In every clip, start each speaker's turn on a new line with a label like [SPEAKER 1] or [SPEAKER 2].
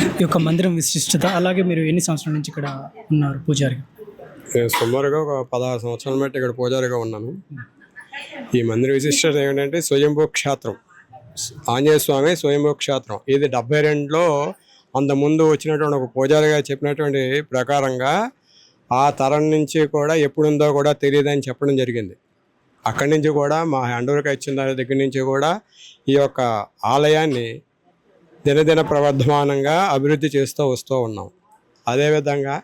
[SPEAKER 1] ఈ యొక్క మందిరం విశిష్టత అలాగే మీరు ఎన్ని సంవత్సరాల నుంచి ఇక్కడ ఉన్నారు పూజారిగా?
[SPEAKER 2] నేను సుమారుగా ఒక పదహారు సంవత్సరాల మట్టి ఇక్కడ పూజారిగా ఉన్నాను. ఈ మందిర విశిష్టత ఏంటంటే స్వయంభూ క్షేత్రం. ఆంజనేయ స్వామి స్వయంభూ క్షేత్రం. ఇది డెబ్బై రెండులో అంతకుముందు వచ్చినటువంటి ఒక పూజారిగా చెప్పినటువంటి ప్రకారంగా ఆ తరం నుంచి కూడా ఎప్పుడుందో కూడా తెలియదని చెప్పడం జరిగింది. అక్కడి నుంచి కూడా మా హ్యాండూర్కి వచ్చిన దాని దగ్గర నుంచి కూడా ఈ యొక్క ఆలయాన్ని దినదిన ప్రవర్ధమానంగా అభివృద్ధి చేస్తూ వస్తూ ఉన్నాం. అదేవిధంగా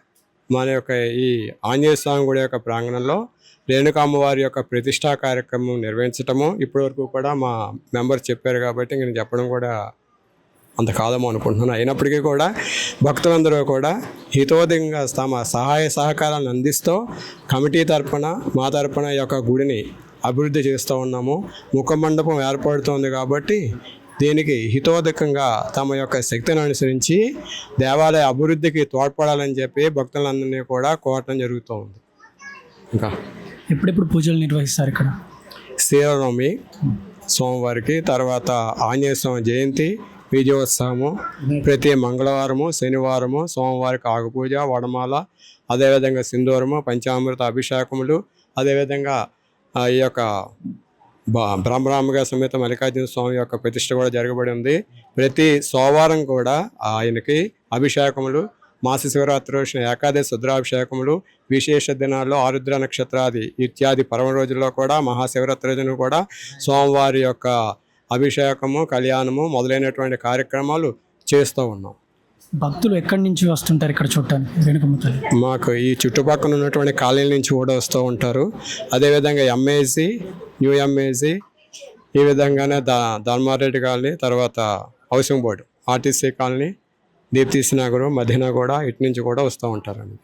[SPEAKER 2] మన యొక్క ఈ ఆంజనేయ స్వామి గుడి యొక్క ప్రాంగణంలో రేణుకామ్మవారి యొక్క ప్రతిష్టా కార్యక్రమం నిర్వహించటము ఇప్పటివరకు కూడా మా మెంబర్ చెప్పారు కాబట్టి నేను చెప్పడం కూడా అంత కాదమో అనుకుంటున్నాను. అయినప్పటికీ కూడా భక్తులందరూ కూడా హితోదంగా తమ సహాయ సహకారాలను అందిస్తూ కమిటీ తరపున మా తరపున ఈ యొక్క గుడిని అభివృద్ధి చేస్తూ ఉన్నాము. ముఖ మండపం ఏర్పడుతోంది కాబట్టి దీనికి హితోధికంగా తమ యొక్క శక్తిని అనుసరించి దేవాలయ అభివృద్ధికి తోడ్పడాలని చెప్పి భక్తులందరినీ కూడా కోరటం జరుగుతూ ఉంది ఇంకా
[SPEAKER 1] ఎప్పుడెప్పుడు పూజలు నిర్వహిస్తారు ఇక్కడ?
[SPEAKER 2] శ్రీరామనవమి సోమవారికి తర్వాత ఆంజనేయ స్వామి జయంతి విజయోత్సవము ప్రతి మంగళవారము శనివారము సోమవారికి ఆకుపూజ వడమాల అదేవిధంగా సింధూరము పంచామృత అభిషేకములు అదేవిధంగా ఈ యొక్క బ్రహ్మరామగా సమేత మల్లికార్జున స్వామి యొక్క ప్రతిష్ట కూడా జరగబడి ఉంది. ప్రతి సోమవారం కూడా ఆయనకి అభిషేకములు మాస శివరాత్రి రోజున ఏకాదశి రుద్రాభిషేకములు విశేష దినాల్లో ఆరుద్ర నక్షత్రాది ఇత్యాది పరమ రోజుల్లో కూడా మహాశివరాత్రి రోజున కూడా సోమవారి యొక్క అభిషేకము కళ్యాణము మొదలైనటువంటి కార్యక్రమాలు చేస్తూ ఉన్నాం.
[SPEAKER 1] భక్తులు ఎక్కడి నుంచి వస్తుంటారు ఇక్కడ చూడటానికి? రేణుకమ్మ తల్లి
[SPEAKER 2] మాకు ఈ చుట్టుపక్కల ఉన్నటువంటి కాలనీ నుంచి కూడా వస్తూ ఉంటారు. అదేవిధంగా ఎంఏసి న్యూ ఎంఏసి ఈ విధంగానే దా ధర్మారెడ్డి కాలనీ తర్వాత హౌసింగ్ బోర్డు ఆర్టీసీ కాలనీ దీప్తీసి నగరం మధ్యన కూడా ఇటు నుంచి కూడా వస్తూ ఉంటారండి.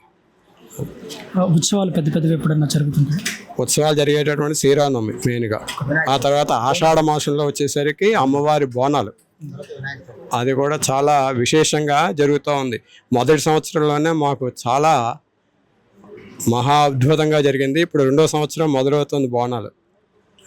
[SPEAKER 1] ఉత్సవాలు పెద్ద పెద్దవి ఎప్పుడన్నా జరుగుతుంటాయి?
[SPEAKER 2] ఉత్సవాలు జరిగేటటువంటి శ్రీరామనవమి మెయిన్గా. ఆ తర్వాత ఆషాఢ మాసంలో వచ్చేసరికి అమ్మవారి బోనాలు. అది కూడా చాలా విశేషంగా జరుగుతూ ఉంది. మొదటి సంవత్సరంలోనే మాకు చాలా మహా అద్భుతంగా జరిగింది. ఇప్పుడు రెండో సంవత్సరం మొదలవుతుంది బోనాలు.